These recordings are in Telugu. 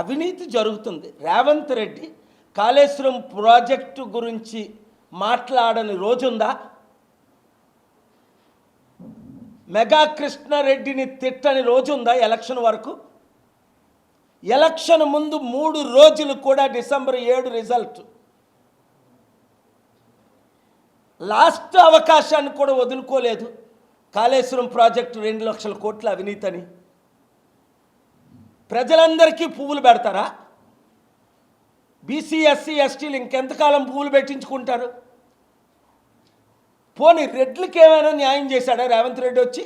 అవినీతి జరుగుతుంది. రేవంత్ రెడ్డి కాళేశ్వరం ప్రాజెక్టు గురించి మాట్లాడని రోజుందా? మెగా కృష్ణారెడ్డిని తిట్టని రోజుందా ఎలక్షన్ వరకు? ఎలక్షన్ ముందు మూడు రోజులు కూడా డిసెంబర్ ఏడు రిజల్ట్. లాస్ట్ అవకాశాన్ని కూడా వదులుకోలేదు కాళేశ్వరం ప్రాజెక్టు రెండు లక్షల కోట్ల అవినీతని. ప్రజలందరికీ పువ్వులు పెడతారా? బీసీ ఎస్సీ ఎస్టీలు ఇంకెంతకాలం పువ్వులు పెట్టించుకుంటారు? పోనీ రెడ్లకి ఏమైనా న్యాయం చేశాడా రేవంత్ రెడ్డి వచ్చి?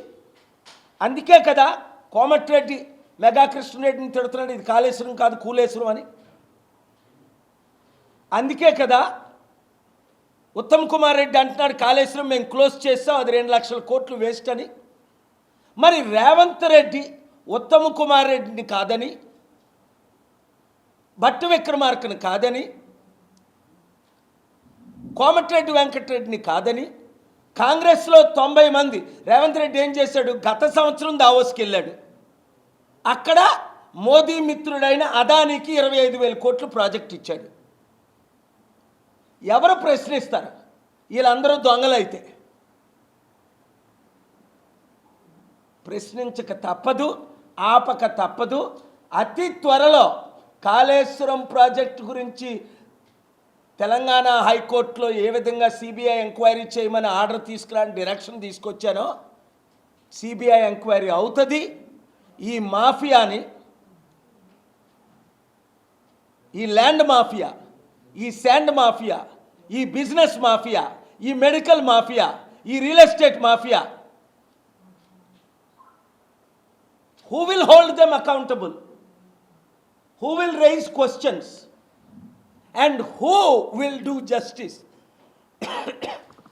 అందుకే కదా కోమటిరెడ్డి మెగా కృష్ణరెడ్డిని తిడుతున్నాడు ఇది కాళేశ్వరం కాదు కూలేశ్వరం అని. అందుకే కదా ఉత్తమ్ కుమార్ రెడ్డి అంటున్నాడు కాళేశ్వరం మేము క్లోజ్ చేస్తాం అది రెండు లక్షల కోట్లు వేస్ట్ అని. మరి రేవంత్ రెడ్డి ఉత్తమ్ కుమార్ రెడ్డిని కాదని భట్టు విక్రమార్కని కాదని కోమటిరెడ్డి వెంకటరెడ్డిని కాదని కాంగ్రెస్లో తొంభై మంది రేవంత్ రెడ్డి ఏం చేశాడు? గత సంవత్సరం దావోస్కి వెళ్ళాడు. అక్కడ మోదీ మిత్రుడైన అదానికి ఇరవై ఐదు వేల కోట్లు ప్రాజెక్ట్ ఇచ్చాడు. ఎవరు ప్రశ్నిస్తారు? వీళ్ళందరూ దొంగలైతే. ప్రశ్నించక తప్పదు. ఆపక తప్పదు. అతి త్వరలో కాళేశ్వరం ప్రాజెక్టు గురించి తెలంగాణ హైకోర్టులో ఏ విధంగా సిబిఐ ఎంక్వైరీ చేయమని ఆర్డర్ తీసుకురాని డైరెక్షన్ తీసుకొచ్చానో సిబిఐ ఎంక్వైరీ అవుతుంది. ఈ మాఫియాని ఈ ల్యాండ్ మాఫియా ఈ శాండ్ మాఫియా ఈ బిజినెస్ మాఫియా ఈ మెడికల్ మాఫియా ఈ real estate mafia who will hold them accountable who will raise questions and who will do justice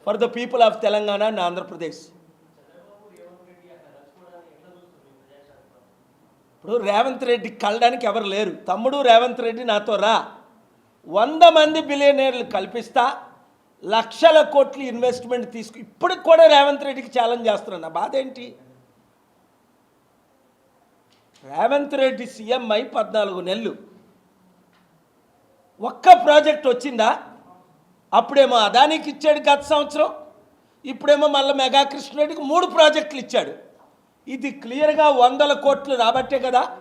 for the people of Telangana and Andhra Pradesh ఇప్పుడు రేవంత్ రెడ్డి కలడానికి ఎవరు లేరు. తమ్ముడు రేవంత్ రెడ్డి నాతో రా. వంద మంది బిలియనీర్లు కల్పిస్తా. లక్షల కోట్లు ఇన్వెస్ట్మెంట్ తీసుకు. ఇప్పటికి కూడా రేవంత్ రెడ్డికి ఛాలెంజ్ చేస్తున్నాను నా బాధ ఏంటి? రేవంత్ రెడ్డి సీఎం అయి పద్నాలుగు నెలలు. ఒక్క ప్రాజెక్ట్ వచ్చిందా? అప్పుడేమో అదానికి ఇచ్చాడు గత సంవత్సరం. ఇప్పుడేమో మళ్ళీ మెగా కృష్ణరెడ్డికి మూడు ప్రాజెక్టులు ఇచ్చాడు. ఇది క్లియర్గా వందల కోట్లు రాబట్టే కదా?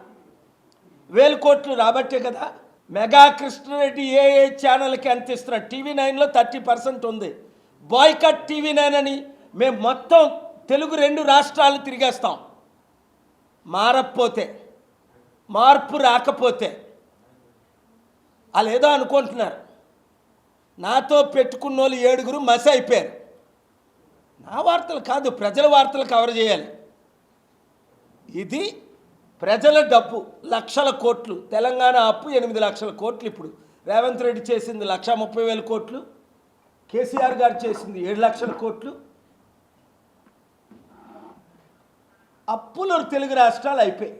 వేల కోట్లు రాబట్టే కదా? మెగా కృష్ణరెడ్డి ఏ ఏ ఛానల్కి ఎంత ఇస్తున్నాడు టీవీ నైన్లో థర్టీ పర్సెంట్ ఉంది. బాయ్కట్ టీవీ నైన్ అని మేము మొత్తం తెలుగు రెండు రాష్ట్రాలు తిరిగేస్తాం. మారకపోతే మార్పు రాకపోతే వాళ్ళు ఏదో అనుకుంటున్నారు. నాతో పెట్టుకున్న వాళ్ళు ఏడుగురు మస అయిపోయారు. నా వార్తలు కాదు ప్రజల వార్తలు కవర్ చేయాలి. ఇది ప్రజల డబ్బు లక్షల కోట్లు. తెలంగాణ అప్పు ఎనిమిది లక్షల కోట్లు ఇప్పుడు. రేవంత్ రెడ్డి చేసింది లక్ష ముప్పై వేల కోట్లు. కేసీఆర్ గారు చేసింది ఏడు లక్షల కోట్లు. అప్పులు తెలుగు రాష్ట్రాలు అయిపోయాయి.